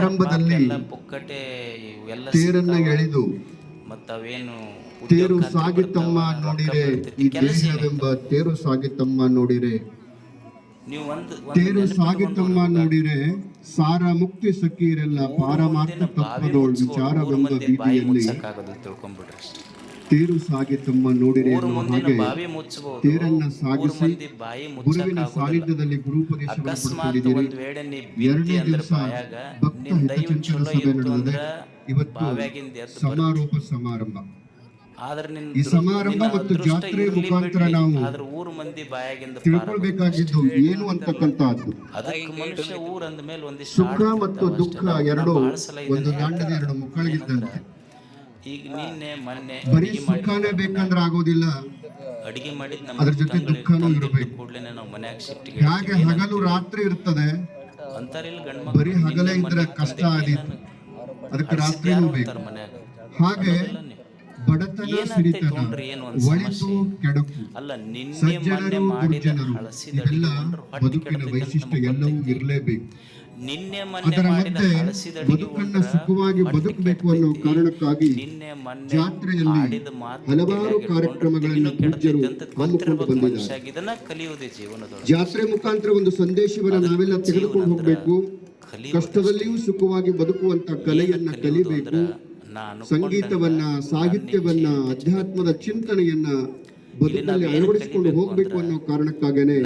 ಆರಂಭದಲ್ಲಿ ತೇರನ್ನ. ಎಳೆದು ಮತ್ತವೇನು ತೇರು ಸಾಗಿತಮ್ಮ ನೋಡಿರೆ ಈ ದೇಹವೆಂಬ ತೇರು ಸಾಗಿತಮ್ಮ ನೋಡಿರೆ. ತೇರು ಸಾಗಿತಮ್ಮ ನೋಡಿರೆ ಸಾರ ಮುಕ್ತಿ ಸಖೀರೆಲ್ಲ ಪಾರಮಾರ್ಥ ತತ್ವದೋಳ್ ವಿಚಾರವೆಂಬ ಬೀದಿಯಲ್ಲಿ ಮುಚ್ಚಕ್ಕಾಗೋದಿಲ್ಲ ತೇರು ಸಾಗಿ ತಮ್ಮ ನೋಡಿರಿ ತೇರನ್ನ ಸಾಗಿಸಿ ಗುರುವಿನ ಸಾನ್ನಿಧ್ಯದಲ್ಲಿ ಎರಡನೇ ಅಂದ್ರ ದಿವಸ ಭಕ್ತ ಹಿತಚಿಂತನ ಚಲೋ ಸಭೆ ಅಂದ್ರ ನಡೆದಿದೆ ಇವತ್ತು ಬಾವ್ಯಾಗಿಂದ ಸಮಾರೋಪ ಸಮಾರಂಭ. ಈ ಸಮಾರಂಭ ಮತ್ತು ಜಾತ್ರೆ ಮುಖಾಂತರ ನಾವು ಆದ್ರ ಊರು ಮಂದಿ ಬಾಯಾಗಿಂದ ತಿಳ್ಕೊಳ್ಬೇಕಾಗಿದ್ದು ಏನು ಅಂತಕ್ಕಂತಹದ್ದು ಅದಕ್ಕೆ ಮನುಷ್ಯ ಊರ್ ಅಂದ ಮೇಲೆ ಒಂದಿಷ್ಟು ಸುಖ ಮತ್ತು ದುಃಖ ಎರಡು ಒಂದು ದಾಂಡದ ಎರಡು ಮುಕ್ಕಳಿಗಿದ್ದಂತೆ ಈಗ ನಿನ್ನೆ ಮೊನ್ನೆ ಬರೀ ಸುಖನೇ ಬೇಕಂದ್ರೆ ಆಗೋದಿಲ್ಲ. ಅಡಿಗೆ ಮಾಡಿದ ನಮ್ಮ ಅದ್ರ ಜೊತೆ ದುಃಖನೂ ಇರಬೇಕು. ಕೂಡಲೇ ನಾವು ಮನ್ಯಾಗ ಶಿಫ್ಟ್ ಹೇಗೆ ಹಗಲು ರಾತ್ರಿ ಇರ್ತದೆ? ಅಂತಾರಿಲ್ಲ ಗಂಡ ಬರೀ ಹಗಲೇ ಇದ್ರೆ ಕಷ್ಟ ಆದೀತು. ಅದಕ್ಕೆ ರಾತ್ರಿನೂ ಬೇಕು. ಹಾಗೆ ಬಡತನ ಸಿಡಿತನ ಒಳಿತು ಕೆಡಕು. ಅಲ್ಲ ನಿನ್ನೆ ಮೊನ್ನೆ ಸಜ್ಜನರು ಮಾಡಿದ ದುರ್ಜನರು ಇವೆಲ್ಲ ಬದುಕಿನ ವೈಶಿಷ್ಟ್ಯ ಎಲ್ಲವೂ. ಇರಲೇಬೇಕು. ನಿನ್ನೆ ಅದರ ಹಳಸಿದ ಬದುಕನ್ನ ಸುಖವಾಗಿ ಬದುಕಬೇಕು ಅನ್ನೋ ಕಾರಣಕ್ಕಾಗಿ ಜಾತ್ರೆಯಲ್ಲಿ ಹಲವಾರು ಕಾರ್ಯಕ್ರಮಗಳನ್ನು ಪೂಜ್ಯರು ಹಮ್ಮಿಕೊಂಡು ಬಂದಿದ್ದಾರೆ. ಜಾತ್ರೆ ಮುಖಾಂತರ ಒಂದು ಸಂದೇಶವನ್ನು ನಾವೆಲ್ಲ ತೆಗೆದುಕೊಂಡು ಹೋಗಬೇಕು. ಕಷ್ಟದಲ್ಲಿಯೂ ಸುಖವಾಗಿ ಬದುಕುವಂತ ಕಲೆಯನ್ನ ಕಲಿಬೇಕು. ಸಂಗೀತವನ್ನ ಸಾಹಿತ್ಯವನ್ನ ಅಧ್ಯಾತ್ಮದ ಚಿಂತನೆಯನ್ನ ಬದುಕಲ್ಲಿ ಅಳವಡಿಸಿಕೊಂಡು ಹೋಗ್ಬೇಕು ಅನ್ನೋ ಕಾರಣಕ್ಕಾಗೇನೆ